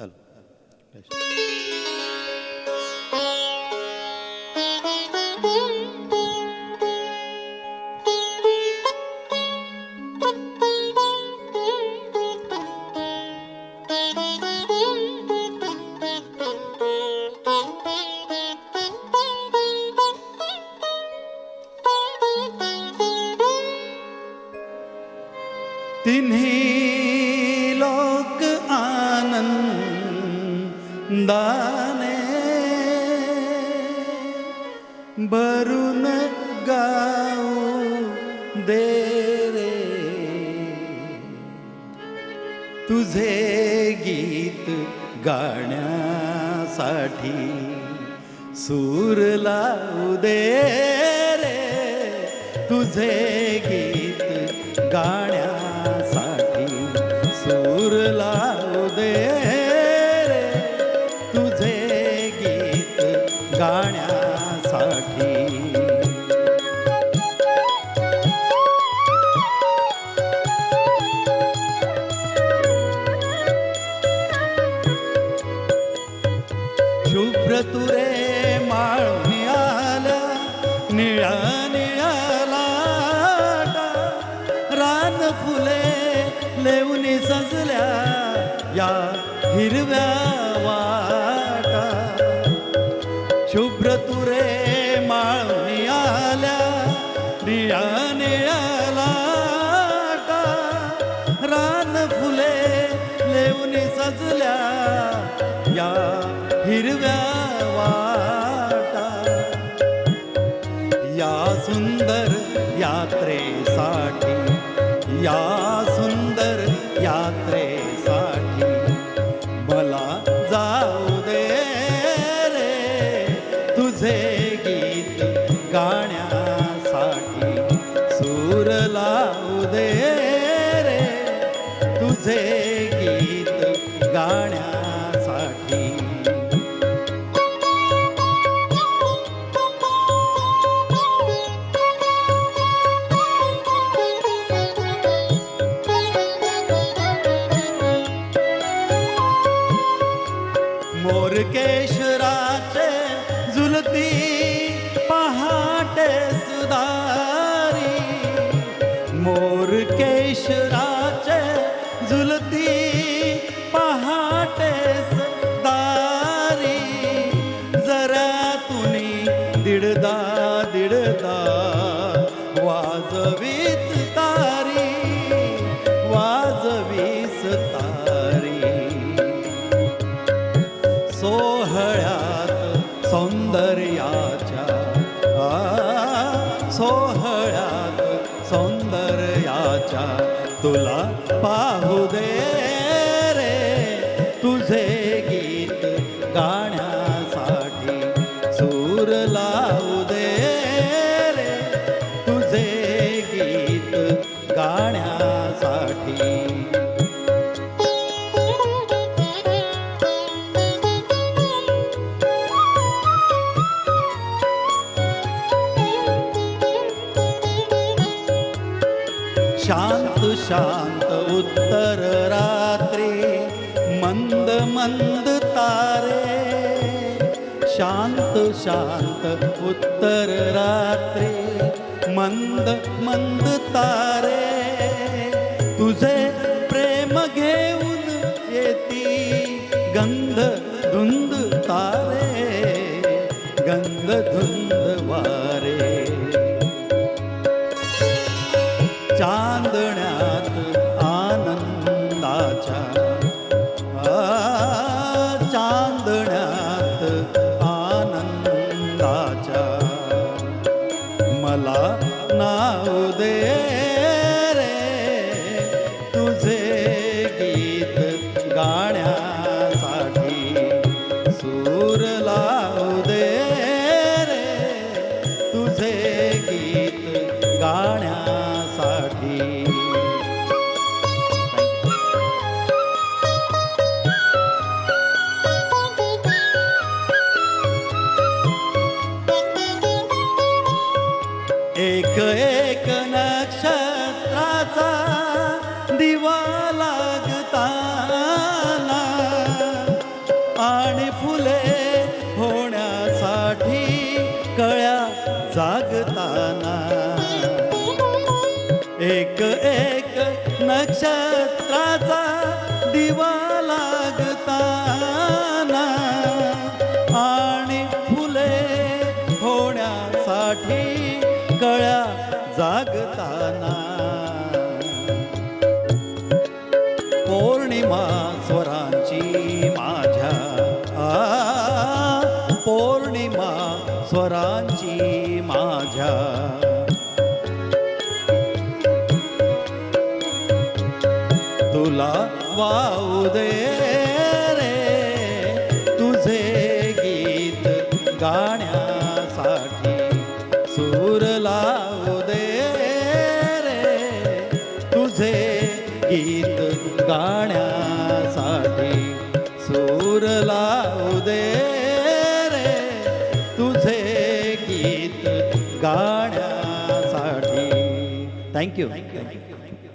Hello तिन्ही आनंदाने भरून गाऊ दे रे। तुझे गीत गाण्यासाठी सूर लावू दे रे। तुझे गीत गाण्या निळा निळा लाटा रान फुले लेवणी सजल्या या हिरव्या वाटा शुभ्र तुरे माळून आल्या निळा निळा लाटा रान फुले लेवणी सजल्या या हिरव्या वाटा. या सुंदर यात्रेसाठी मला जाऊ दे रे तुझे गीत गाण्यासाठी सूर लावू दे रे तुझे गीत गाण्यासाठी मोरकेश्वराचे झुलती पहाटे सुधारी. मोरकेश्वराचे झुलती पहाटे सुधारी. जरा तुनी दिडदा दिडदा वाजवीत तारी. तुला पाहू दे रे. तुझे गीत गाण्या शांत शांत उत्तर रात्री मंद मंद तारे. शांत शांत उत्तर रात्री मंद मंद तारे. तुझे प्रेम घेऊन येती गंध धुंद तारे. गंध धुंद वारे. तुझे गीत गाण्यासाठी सूर लावू दे रे. तुझे गीत गाण्यासाठी. एक आणि फुले होण्यासाठी कळ्या जागताना. एक एक नक्षत्राचा दिवा लागताना आणि फुले होण्यासाठी कळ्या जागताना. पौर्णिमा माझ्या. तुला वाऊ दे रे तुझे गीत गाण्यासाठी सूर लावू दे रे तुझे गीत गाण्यासाठी सूर ला गीत गाण्यासाठी थँक्यू थँक्यू